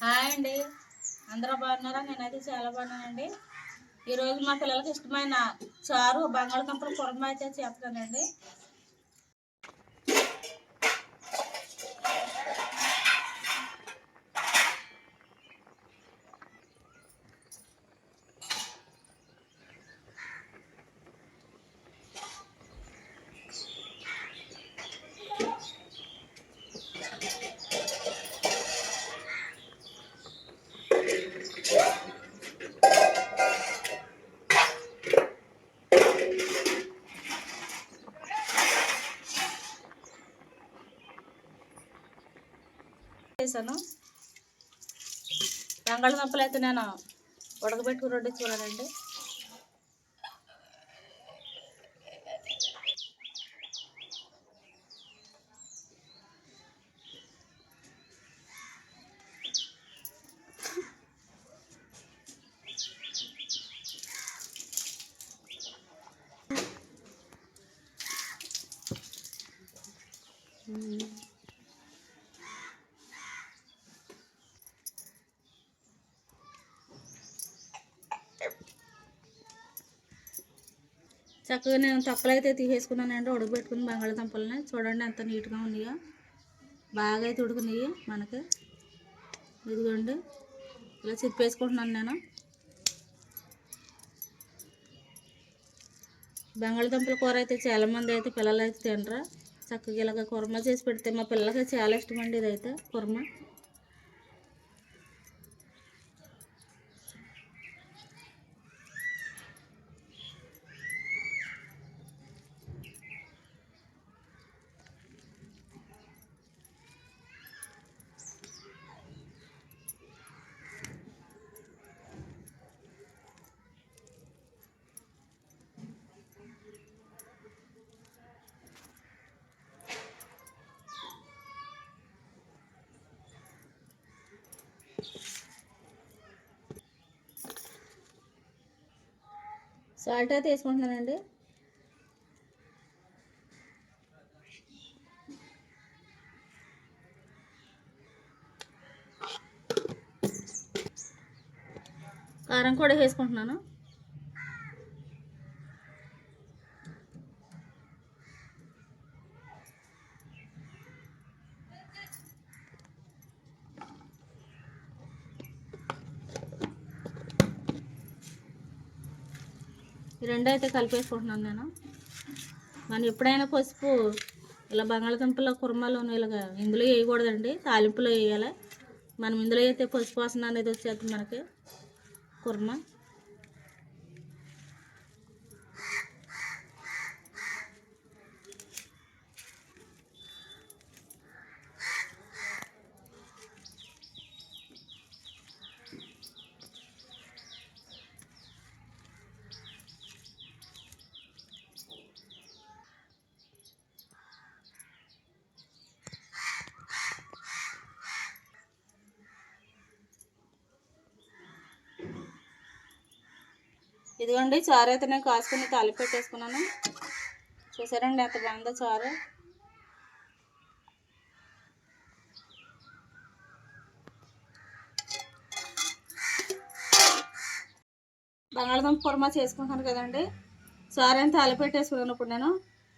Hi అండి. అందరూ బాగున్నారా? నేనైతే చాలా బాగున్నానండి. ఈరోజు మా పిల్లలకి ఇష్టమైన చారు బంగాళదుంపల కుర్మ అయితే చేస్తానండి. చేశాను. బంగాళదుంపలు అయితే నేను ఉడకబెట్టుకుని రొడ్డి చక్కగా నేను తొక్కలు అయితే తీసేసుకున్నానండి ఉడకబెట్టుకుని బంగాళదుంపలని. చూడండి ఎంత నీట్గా ఉన్నాయో. బాగా అయితే ఉడుకున్నాయి మనకి. ఇదిగోండి. ఇలా చిప్పేసుకుంటున్నాను నేను. బంగాళదుంపల కూర అయితే చాలామంది అయితే పిల్లలు అయితే తినరా. చక్కగా ఇలాగ కుర్మ చేసి పెడితే మా పిల్లలకి చాలా ఇష్టం అండి ఇదైతే కుర్మ సాల్ట్ అయితే వేసుకుంటున్నానండి. కారం కూడా వేసుకుంటున్నాను. రెండు అయితే కలిపేసుకుంటున్నాను నేను. మనం ఎప్పుడైనా పసుపు ఇలా బంగాళదుంపల కుర్మలోను ఇలాగ ఇందులో వేయకూడదండి. తాలింపులో వేయాలి. మనం ఇందులో అయితే పసుపు వాసన అనేది వచ్చేది మనకి కుర్మ. ఇదిగోండి చారు అయితే నేను కాసుకుని తాలింపు పెట్టేసుకున్నాను. చూసారండి ఎంత బాగుందో చారు. బంగాళదుంప కుర్మా చేసుకుంటున్నాను కదండి. చారు అయితే తాలింపు పెట్టేసుకున్నాను ఇప్పుడు నేను.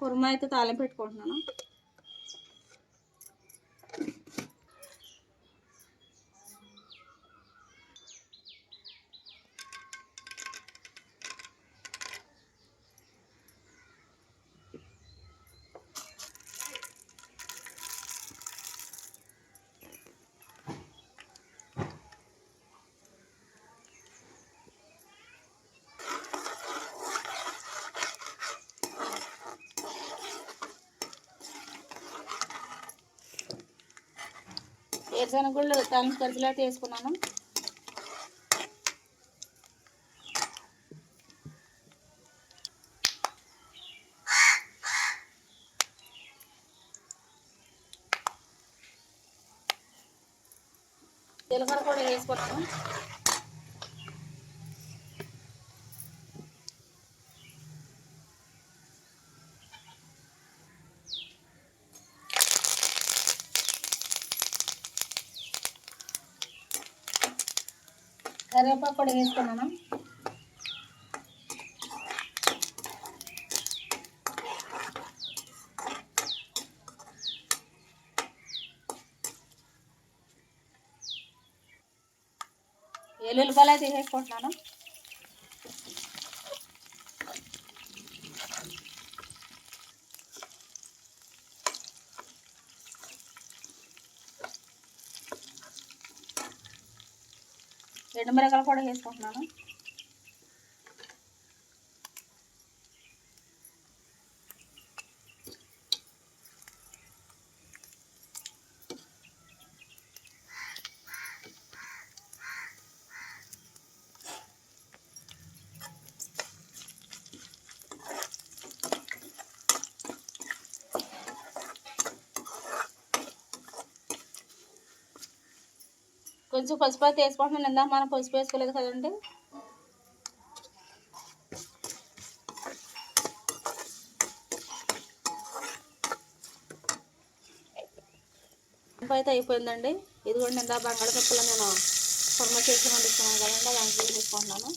కుర్మా అయితే తాలింపు పెట్టుకుంటున్నాను. వేరుశనగ కూడా తాలింపు ఖర్చులు అయితే వేసుకున్నాను. జీలకర్ర కూడా వేసుకున్నాను. కరివేపాకు కూడా వేసుకున్నాను ఎల్లుల్లిపాయలు అయితే వేసుకుంటున్నాను రెండు కూడా వేసుకుంటున్నాను. కొంచెం పసుపు అయితే వేసుకుంటున్నాను. ఇందాక మనం పసుపు వేసుకోలేదు కదండి. అయితే అయిపోయిందండి. ఇది కూడా నిందా బంగాళదుంపలు నేను కుర్మ చేసి వండిస్తున్నాను కదండి. దాంట్లో వేసుకుంటున్నాను.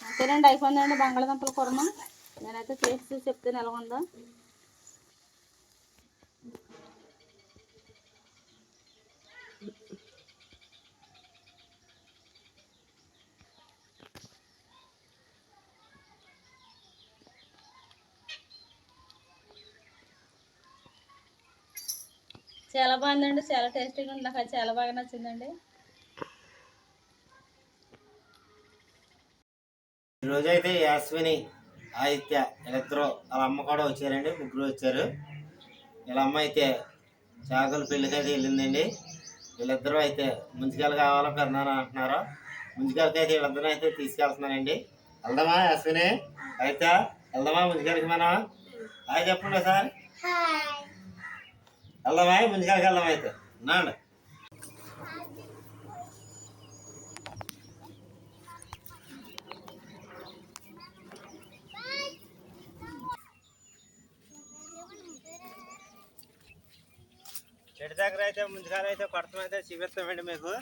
అంతేనండి అయిపోయిందండి బంగాళదుంపల కుర్మ. నేనైతే చేసి చూసి చెప్తాను ఎలా ఉందో చాలా బాగుందండి చాలా టేస్టీగా ఉంది. నాకు అది చాలా బాగా నచ్చిందండి. ఈరోజు అయితే యాస్విని ఆదిత్య వీళ్ళిద్దరూ వాళ్ళ అమ్మ కూడా వచ్చారండి ముగ్గురు వచ్చారు. వీళ్ళ అమ్మ అయితే చాకల పెళ్ళికి అయితే వెళ్ళిందండి. వీళ్ళిద్దరూ అయితే ముంచుకాయలు కావాలో పెన్నాను అంటున్నారు. ముంచుకాయలకి అయితే వీళ్ళిద్దరూ అయితే తీసుకెళ్తున్నానండి. వెళ్దామా యాస్విని? అయితే వెళ్దామా ముంచుకాయలకి మనం? హాయ్ చెప్పండి సార్ వెళ్దామా ముంచుకాయలకి వెళ్దాం అయితే? ఉన్నాండి. ఎటు దగ్గర అయితే ముందుగానే అయితే పడుతుందైతే చూపిస్తామండి మీకు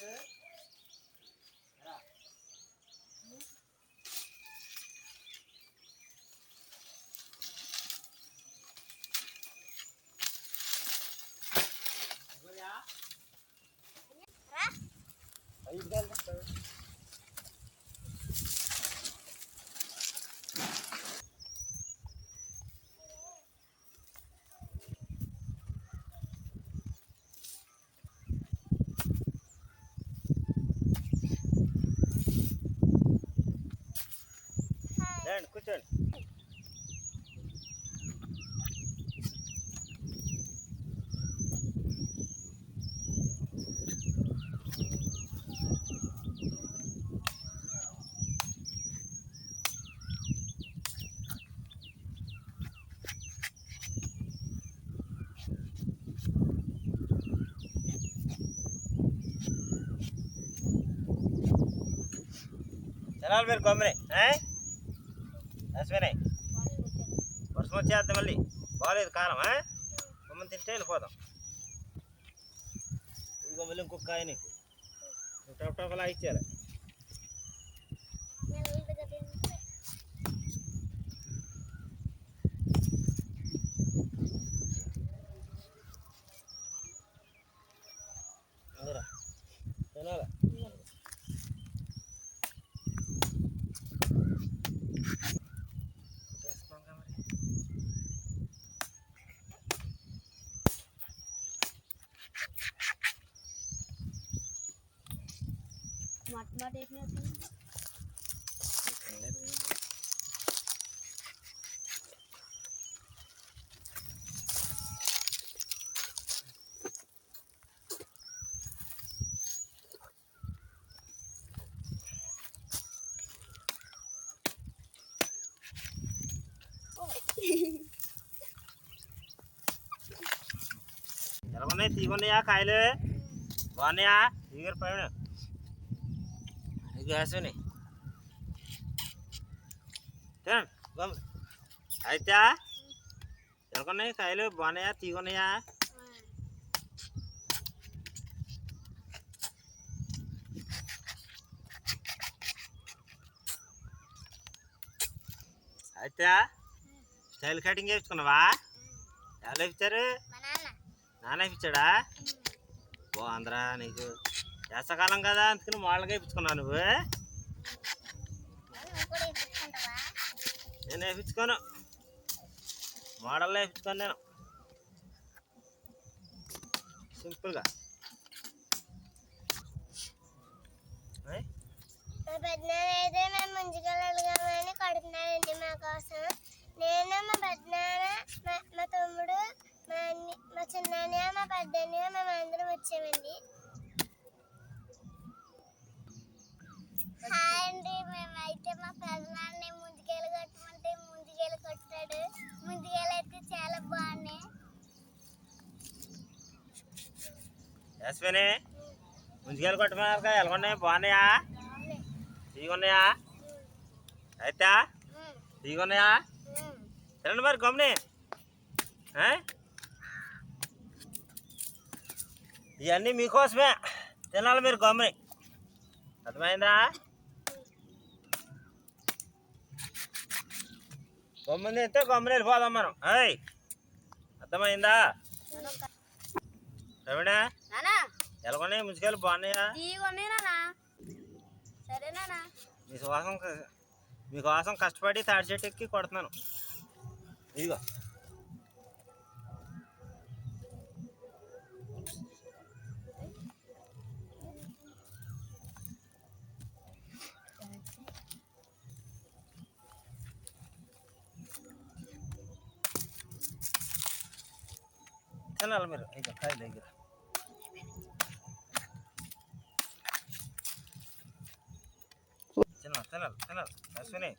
இருக்குது కూర్చోండి జనాలు మీరు కొమ్మరి అశ్వినాయ్ వర్షం వచ్చేద్దాం మళ్ళీ బాగాలేదు కాలం మమ్మల్ని తింటే వెళ్ళిపోదాం. ఇంకో మళ్ళీ ఇంకొక కాయ నీకు. టప్ టప్లా ఇచ్చారు అందురా తినాలా చేస్తున్నాం మరి ఎలా ఉన్నాయి తీగున్నాయా కాయలు బాగున్నాయా తీగర పైన తినండి గమ్ అయితే ఎలాగున్నాయి కాయలు? బాగున్నాయా? తీగున్నాయా? అయితే స్టైల్ కటింగ్ వేసుకున్నావా ఎవరు ఇచ్చారు నాన్న. ఇప్పించాడా బాగుందిరా నీకు. వేసవకాలం కదా అందుకని మోడల్గా ఇప్పించుకున్నావు నువ్వు. నేను వేయించుకోను. మోడల్లో వేయించుకోను నేను. సింపుల్గా. ఏయ్, మా పెద్దనాన్న అయితే మేము ముందుకెళ్ళాలి కానీ మా కోసం నేను మా పెద్దనాన్న మా మా తమ్ముడు మా అన్ని మా చిన్నాన్న మా పెద్దన్నయ్య మేము అందరం వచ్చామండి. అండి మేమైతే మా పెద్దనాన్న ముందుకెళ్ళి కొట్టమంటే ముందుకెళ్ళి కొట్టాడు. ముందుకెళ్ళైతే చాలా బాగున్నాయి. యశ్విని ముందుకెళ్ళి కొట్టమన్నారు ఎలా ఉన్నాయి బాగున్నాయా? తీగున్నాయా? అయితే? తీగున్నాయా? తినండి మరి గమ్ని ఇవన్నీ మీకోసమే. తినాలి మీరు గమ్ని అర్థమైందా? గమ్ముని తింటే గమ్ముని వెళ్ళిపోదాం మనం. అయ్ అర్థమైందా? రవిడా ఎలాగొన్నాయి ముంచుకెళ్ళి బాగున్నాయా? మీకోసం మీకోసం కష్టపడి తాడి చెట్టు ఎక్కి కొడుతున్నాను. ఇదిగో. తినాలి మీరు. ఇక కాయ దగ్గర. తినాలి తినాలి తినాలి. అశ్విని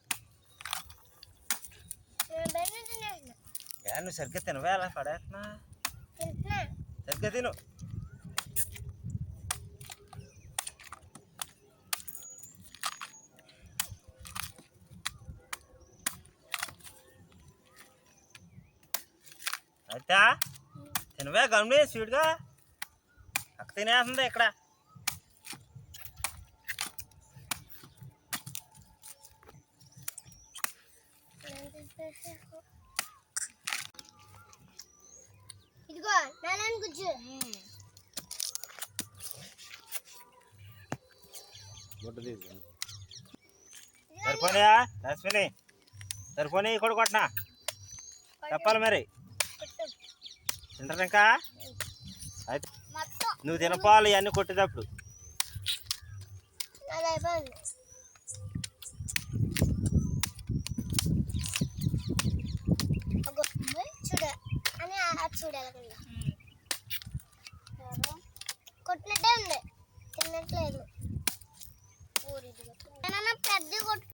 నువ్వు సరిగ్గా తినవే అలా పడేస్తున్నా? సరిగ్గా తిను. అయితే తినవే గమ్ని స్వీట్గా అక్క తినేస్తుంది ఇక్కడ? ఇదిగో నాన్న గుజ్జు. సరిపోనాయా అశ్విని సరిపోనీ ఇక్కడ కొట్టినా? చెప్పాలి మరి. తింటారు ఇంకా అయితే నువ్వు తినపాలి అన్ని కొట్టేటప్పుడు. కొట్టినట్టే ఉంది. తిన్నట్లేదు పెద్ద కొట్టు